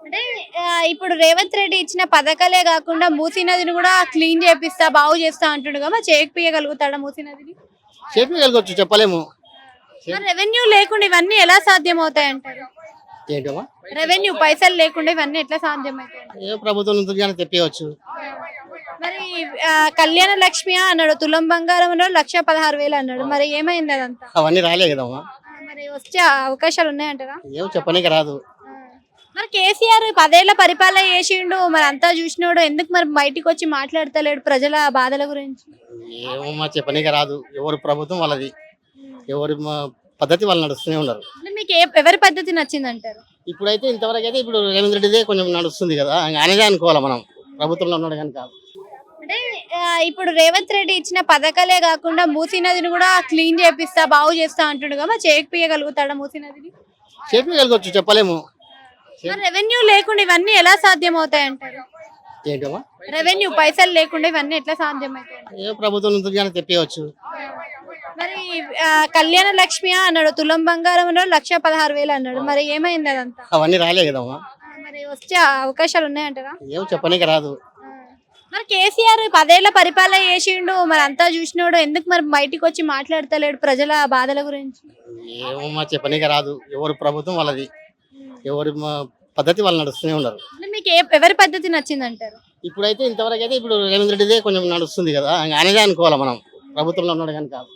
అంటే ఇప్పుడు రేవంత్ రెడ్డి ఇచ్చిన పథకాలే కాకుండా మూసీ నదిని కూడా క్లీన్ చేపిస్తా బాగు చేస్తా అంటుండు కదా. చేయకపోయగలుగుతాడా మూసీ నదిని? చేపించగలగొచ్చు చెప్పలేము. రెవెన్యూ లేకుండా ఇవన్నీ ఎలా సాధ్యం అవుతాయి అంటారు? ఏంటమ్మా? రెవెన్యూ పైసలు లేకుండా ఇవన్నీ ఎట్లా సాధ్యం అవుతాయి ఏ ప్రభుత్వం నుంచి మరి ఆ, కళ్యాణ లక్ష్మి అన్నాడు తులం బంగారం అన్నాడు లక్ష పదహారు వేలు అన్నాడు. మరి ఏమైంది అదంతా? అవన్నీ రాలే కదమ్మా. మరి వచ్చే అవకాశాలు ఉన్నాయంటారా? ఏం చెప్పనీకి రాదు. మరి కేసీఆర్ పదేళ్ళ పరిపాలన చేసిండు మరి అంతా చూసినోడు ఎందుకు మరి బయటికి వచ్చి మాట్లాడతలేడు ప్రజల బాధల గురించి? ఏమమ్మా చెప్పనీకి రాదు. ఎవరు ప్రభుత్వం వాళ్ళది. ఎవరి పద్ధతి వాళ్ళు నడుస్తూనే ఉన్నారు. అంటే మీకు ఏ ఎవరి పద్ధతి నచ్చింది అంటారు ఇప్పుడైతే ఇంతవరకు అయితే ఇప్పుడు రేవంత్ రెడ్డిదే కొంచెం నడుస్తుంది కదా. ఆయనదే అనుకోవాలి మనం. ప్రభుత్వంలో ఉన్నాడు కానీ కాదు. అంటే ఆ, ఇప్పుడు రేవంత్ రెడ్డి ఇచ్చిన పథకాలే కాకుండా మూసీ నదిని కూడా క్లీన్ చేపిస్తా బాగు చేస్తా అంటుండు కదా చేయకపోయగలుగుతాడా మూసీ నదిని? చేపించగలగొచ్చు చెప్పలేము. మరి రెవెన్యూ లేకుండా ఇవన్నీ ఎలా సాధ్యం అవుతాయి అంటారు ఏంటమ్మా? రెవెన్యూ పైసలు లేకుండా ఇవన్నీ ఎట్లా సాధ్యం అవుతాయి ఏ ప్రభుత్వం నుంచి మరి కళ్యాణ లక్ష్మి అన్నాడు తులం బంగారం అన్నాడు లక్ష పదహారు వేలు అన్నాడు. మరి ఏమైంది అదంతా? అవన్నీ రాలే కదమ్మా. ఆ, మరి వచ్చే అవకాశాలు ఉన్నాయంటారా ఏం చెప్పనీకి రాదు. మరి కేసీఆర్ పదేళ్ళ పరిపాలన చేసిండు మరి అంతా చూసినోడు ఎందుకు మరి బయటికి వచ్చి మాట్లాడతలేడు ప్రజల బాధల గురించి? ఏమమ్మా చెప్పనీకి రాదు. ఎవరు ప్రభుత్వం వాళ్ళది. ఎవరి పద్ధతి వాళ్ళు నడుస్తూనే ఉన్నారు. అంటే మీకు ఏ ఎవరి పద్ధతి నచ్చింది అంటారు ఇప్పుడైతే ఇంతవరకు అయితే ఇప్పుడు రేవంత్ రెడ్డిదే కొంచెం నడుస్తుంది కదా. ఆయనదే అనుకోవాలి మనం? ప్రభుత్వంలో ఉన్నాడు కానీ కాదు.